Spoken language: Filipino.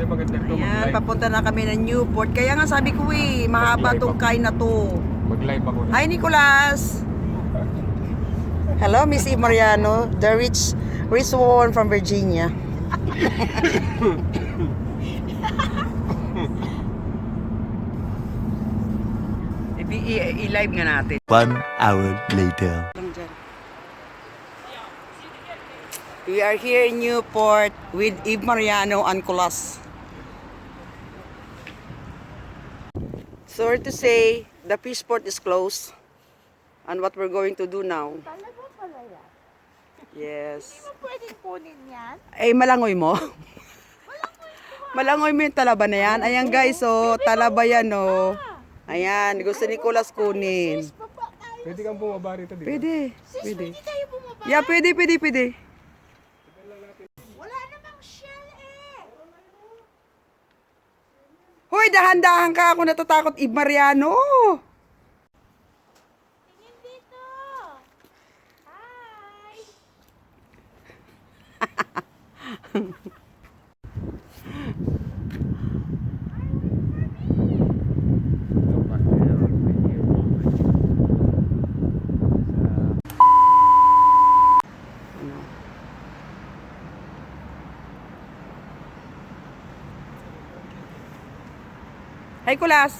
Hindi maganda ito Ayan, mag-live. papunta na kami ng Newport. Kaya nga sabi ko eh, mahaba Mag-live tong ako. kain na to. Mag-live ako na. Hi, Nicolas! Hello, Miss Eve Mariano, the rich, rich one from Virginia. I- i- I-live nga natin. One hour later. Lang dyan. We are here in Newport with Eve Mariano and Colas. Sorry to say, the fishport is closed. And what we're going to do now? Talaga pala yan. Yes. Hindi mo pwedeng kunin yan? Ay, malangoy mo. malangoy mo yung talaba na yan. Ayan guys, oh, talaba yan, oh. Ayan, gusto ni Colas kunin. Pwede kang bumaba rito dito. Pwede, Sis, pwede. pwede tayo bumaba. Yeah, pwede, pwede, pwede. Hoy, dahan-dahan ka ako natatakot, Eve Mariano. Tingin dito. Hi. Hi, Kulas.